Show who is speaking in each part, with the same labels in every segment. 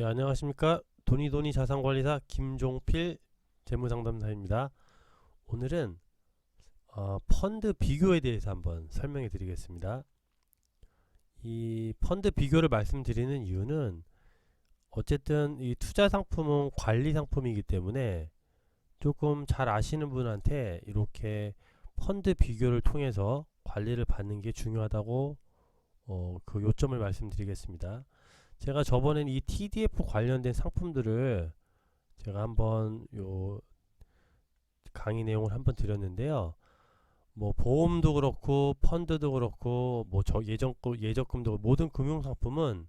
Speaker 1: 네, 안녕하십니까. 돈이돈이 자산관리사 김종필 재무상담사입니다. 오늘은 어, 펀드 비교에 대해서 한번 설명해 드리겠습니다. 이 펀드 비교를 말씀드리는 이유는 어쨌든 이 투자 상품은 관리 상품이기 때문에 조금 잘 아시는 분한테 이렇게 펀드 비교를 통해서 관리를 받는 게 중요하다고 어, 그 요점을 말씀드리겠습니다. 제가 저번엔 이 TDF 관련된 상품들을 제가 한번 요 강의 내용을 한번 드렸는데요. 뭐 보험도 그렇고 펀드도 그렇고 뭐 저 예적금 예적금도 모든 금융 상품은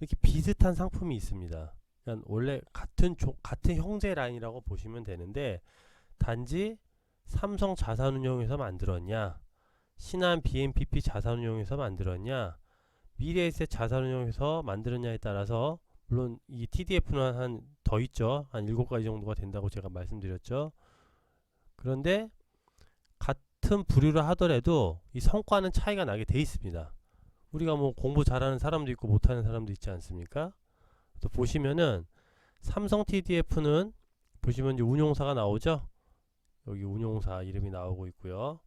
Speaker 1: 이렇게 비슷한 상품이 있습니다. 그러니까 원래 같은 조, 같은 형제 라인이라고 보시면 되는데 단지 삼성 자산운용에서 만들었냐, 신한 BNPP 자산운용에서 만들었냐, 미래에셋 자산운용에서 만들었냐에 따라서 물론 이 TDF는 한 더 있죠. 한 7가지 정도가 된다고 제가 말씀드렸죠. 그런데 같은 부류를 하더라도 이 성과는 차이가 나게 돼 있습니다. 우리가 뭐 공부 잘하는 사람도 있고 못하는 사람도 있지 않습니까? 또 보시면은 삼성 TDF는 보시면 이제 운용사가 나오죠. 여기 운용사 이름이 나오고 있고요.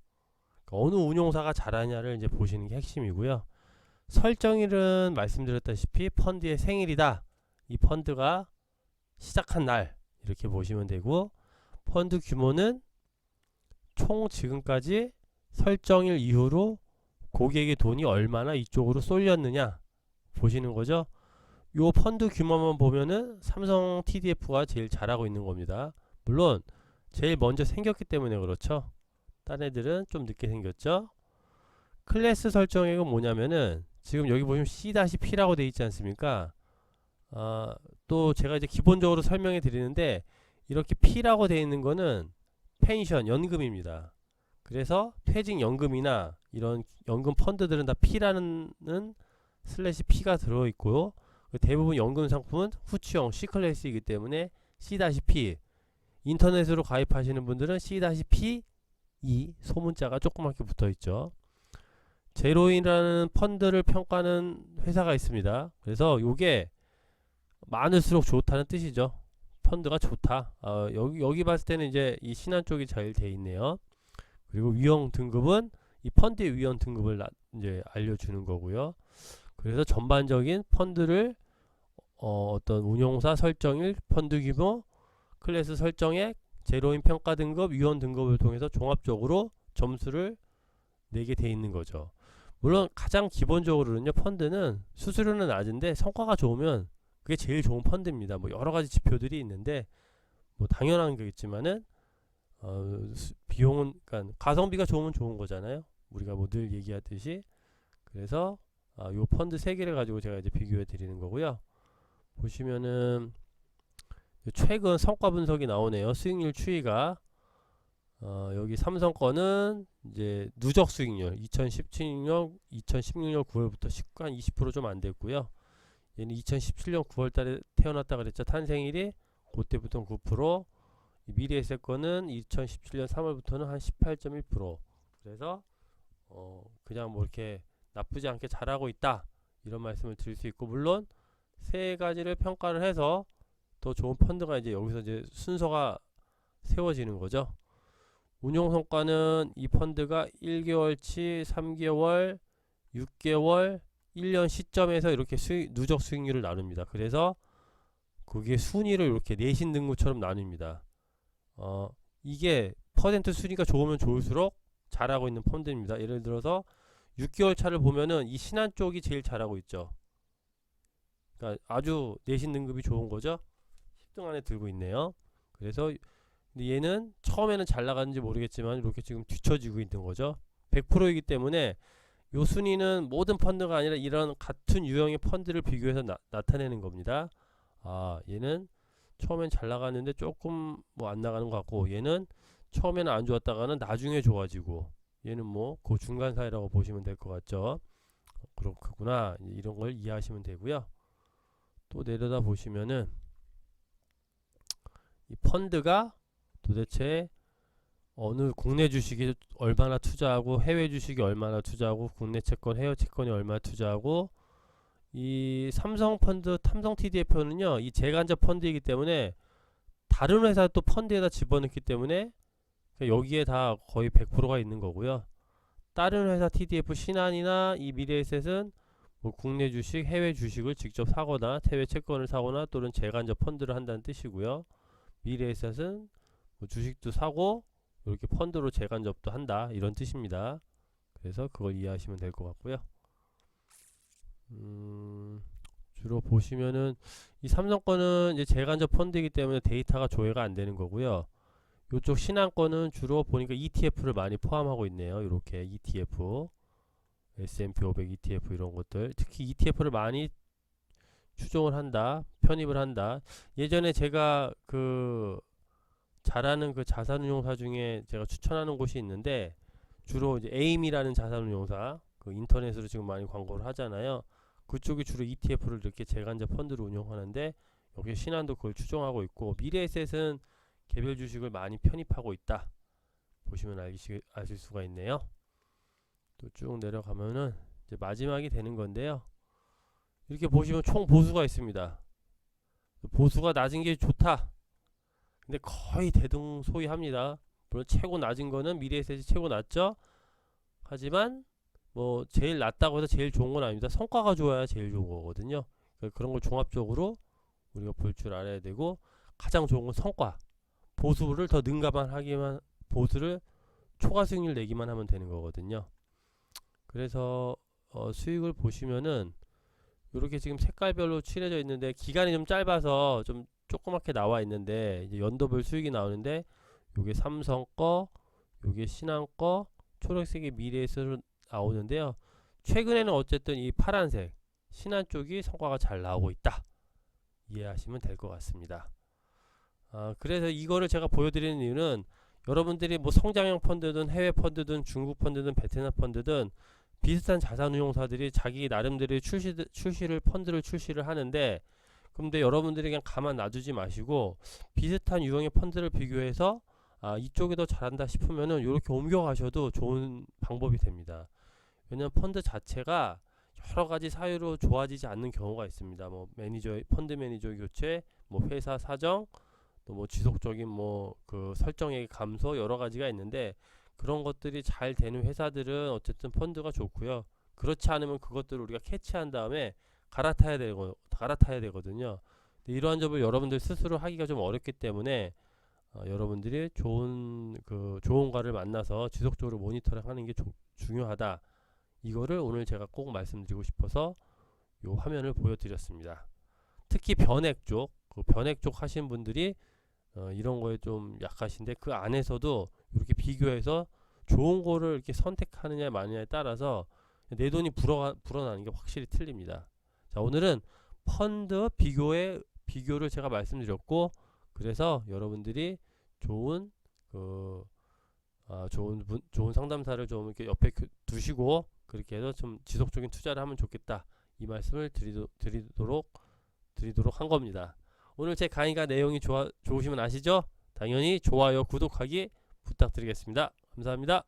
Speaker 1: 그러니까 어느 운용사가 잘하냐를 이제 보시는 게 핵심이고요. 설정일은 말씀드렸다시피 펀드의 생일이다. 이 펀드가 시작한 날 이렇게 보시면 되고 펀드 규모는 총 지금까지 설정일 이후로 고객의 돈이 얼마나 이쪽으로 쏠렸느냐 보시는 거죠. 요 펀드 규모만 보면은 삼성 TDF가 제일 잘하고 있는 겁니다. 물론 제일 먼저 생겼기 때문에 그렇죠. 딴 애들은 좀 늦게 생겼죠. 클래스 설정액은 뭐냐면은 지금 여기 보시면 C-P라고 되어 있지 않습니까? 아, 또 제가 이제 기본적으로 설명해 드리는데 이렇게 P라고 되어 있는 거는 펜션, 연금입니다. 그래서 퇴직연금이나 이런 연금 펀드들은 다 P라는 슬래시 P가 들어있고요. 대부분 연금 상품은 후추형 C클래스이기 때문에 C-P 인터넷으로 가입하시는 분들은 C-P 이 소문자가 조그맣게 붙어 있죠. 제로인이라는 펀드를 평가하는 회사가 있습니다. 그래서 요게 많을수록 좋다는 뜻이죠. 펀드가 좋다. 어, 여기 여기 봤을 때는 이제 이 신한 쪽이 잘 돼 있네요. 그리고 위험 등급은 이 펀드의 위험 등급을 나, 이제 알려주는 거고요. 그래서 전반적인 펀드를 어, 어떤 운용사 설정일, 펀드 규모, 클래스 설정액, 제로인 평가 등급, 위험 등급을 통해서 종합적으로 점수를 내게 돼 있는 거죠. 물론 가장 기본적으로는요 펀드는 수수료는 낮은데 성과가 좋으면 그게 제일 좋은 펀드입니다. 뭐 여러 가지 지표들이 있는데 뭐 당연한 거겠지만은 어, 비용은 그러니까 가성비가 좋으면 좋은 거잖아요. 우리가 뭐 늘 얘기하듯이 그래서 아, 요 펀드 세 개를 가지고 제가 이제 비교해 드리는 거고요. 보시면은 최근 성과 분석이 나오네요. 수익률 추이가 어, 여기 삼성 거는 이제 누적 수익률 2017년 2016년 9월부터 10간 20%좀 안 됐고요. 얘는 2017년 9월 달에 태어났다 그랬죠. 탄생일이 그때부터 9%, 미래에셋 거는 2017년 3월부터는 한 18.1%. 그래서 어, 그냥 뭐 이렇게 나쁘지 않게 잘하고 있다. 이런 말씀을 드릴 수 있고 물론 세 가지를 평가를 해서 더 좋은 펀드가 이제 여기서 이제 순서가 세워지는 거죠. 운용 성과는 이 펀드가 1개월치, 3개월, 6개월, 1년 시점에서 이렇게 수익, 누적 수익률을 나눕니다. 그래서 그게 순위를 이렇게 내신 등급처럼 나눕니다. 어, 이게 퍼센트 순위가 좋으면 좋을수록 잘하고 있는 펀드입니다. 예를 들어서 6개월 차를 보면은 이 신한 쪽이 제일 잘하고 있죠. 그러니까 아주 내신 등급이 좋은 거죠. 10등 안에 들고 있네요. 그래서 근데 얘는 처음에는 잘 나갔는지 모르겠지만 이렇게 지금 뒤처지고 있는 거죠. 100%이기 때문에 요 순위는 모든 펀드가 아니라 이런 같은 유형의 펀드를 비교해서 나, 타내는 겁니다. 아, 얘는 처음엔 잘 나갔는데 조금 뭐 안 나가는 것 같고 얘는 처음에는 안 좋았다가는 나중에 좋아지고 얘는 뭐 그 중간 사이라고 보시면 될 것 같죠. 그렇구나. 이런 걸 이해하시면 되고요. 또 내려다 보시면은 이 펀드가 도대체 어느 국내 주식이 얼마나 투자하고 해외 주식이 얼마나 투자하고 국내 채권 해외 채권이 얼마나 투자하고 이 삼성 펀드 삼성 TDF는요 이 재간접 펀드이기 때문에 다른 회사 또 펀드에다 집어넣기 때문에 그러니까 여기에 다 거의 100%가 있는 거고요. 다른 회사 TDF 신한이나 이 미래에셋은 뭐 국내 주식, 해외 주식을 직접 사거나 해외 채권을 사거나 또는 재간접 펀드를 한다는 뜻이고요. 미래에셋은 뭐 주식도 사고 이렇게 펀드로 재간접도 한다 이런 뜻입니다. 그래서 그걸 이해하시면 될 것 같고요. 음, 주로 보시면은 이 삼성 거는 이제 재간접 펀드이기 때문에 데이터가 조회가 안 되는 거고요. 이쪽 신한 거는 주로 보니까 ETF를 많이 포함하고 있네요. 이렇게 ETF, S&P 500 ETF 이런 것들, 특히 ETF를 많이 추종을 한다, 편입을 한다. 예전에 제가 그 잘하는 그 자산운용사 중에 제가 추천하는 곳이 있는데 주로 이제 에임이라는 자산운용사 그 인터넷으로 지금 많이 광고를 하잖아요. 그쪽이 주로 ETF를 이렇게 재간접 펀드로 운영하는데 여기 신한도 그걸 추종하고 있고 미래에셋은 개별 주식을 많이 편입하고 있다. 보시면 알시, 아실 수가 있네요. 또 쭉 내려가면은 이제 마지막이 되는 건데요. 이렇게 보시면 총 보수가 있습니다. 보수가 낮은 게 좋다. 근데 거의 대등소이합니다. 물론 최고 낮은 거는 미래에셋이 최고 낮죠. 하지만 뭐 제일 낮다고 해서 제일 좋은 건 아닙니다. 성과가 좋아야 제일 좋은 거거든요. 그러니까 그런 걸 종합적으로 우리가 볼 줄 알아야 되고 가장 좋은 건 성과. 보수를 더 능가만 하기만 보수를 초과 수익률 내기만 하면 되는 거거든요. 그래서 어, 수익을 보시면은 이렇게 지금 색깔별로 칠해져 있는데 기간이 좀 짧아서 좀 조그맣게 나와 있는데 이제 연도별 수익이 나오는데 요게 삼성 거, 요게 신한 거, 초록색이 미래에서 나오는데요. 최근에는 어쨌든 이 파란색 신한 쪽이 성과가 잘 나오고 있다. 이해하시면 될 것 같습니다. 아, 그래서 이거를 제가 보여드리는 이유는 여러분들이 뭐 성장형 펀드든 해외 펀드든 중국 펀드든 베트남 펀드든 비슷한 자산운용사들이 자기 나름대로 출시, 출시를 펀드를 출시를 하는데 근데 여러분들이 그냥 가만 놔두지 마시고 비슷한 유형의 펀드를 비교해서 아, 이쪽이 더 잘한다 싶으면은 이렇게 옮겨가셔도 좋은 방법이 됩니다. 왜냐면 펀드 자체가 여러 가지 사유로 좋아지지 않는 경우가 있습니다. 뭐 매니저, 펀드 매니저 교체, 뭐 회사 사정, 또 뭐 지속적인 뭐 그 설정액 감소 여러 가지가 있는데 그런 것들이 잘 되는 회사들은 어쨌든 펀드가 좋고요. 그렇지 않으면 그것들을 우리가 캐치한 다음에 갈아타야 되고 갈아타야 되거든요. 이러한 점을 여러분들 스스로 하기가 좀 어렵기 때문에 어, 여러분들이 좋은 그 좋은가를 만나서 지속적으로 모니터링하는 게 조, 중요하다. 이거를 오늘 제가 꼭 말씀드리고 싶어서 요 화면을 보여드렸습니다. 특히 변액 쪽, 그 변액 쪽 하신 분들이 어, 이런 거에 좀 약하신데 그 안에서도 이렇게 비교해서 좋은 거를 이렇게 선택하느냐 마느냐에 따라서 내 돈이 불어 불어나는 게 확실히 틀립니다. 자 오늘은 펀드 비교의 비교를 제가 말씀드렸고 그래서 여러분들이 좋은 그 아, 좋은 분, 좋은 상담사를 좀 이렇게 옆에 그 두시고 그렇게 해서 좀 지속적인 투자를 하면 좋겠다 이 말씀을 드리도, 드리도록 드리도록 한 겁니다. 오늘 제 강의가 내용이 좋아, 좋으시면 아시죠? 당연히 좋아요, 구독하기 부탁드리겠습니다. 감사합니다.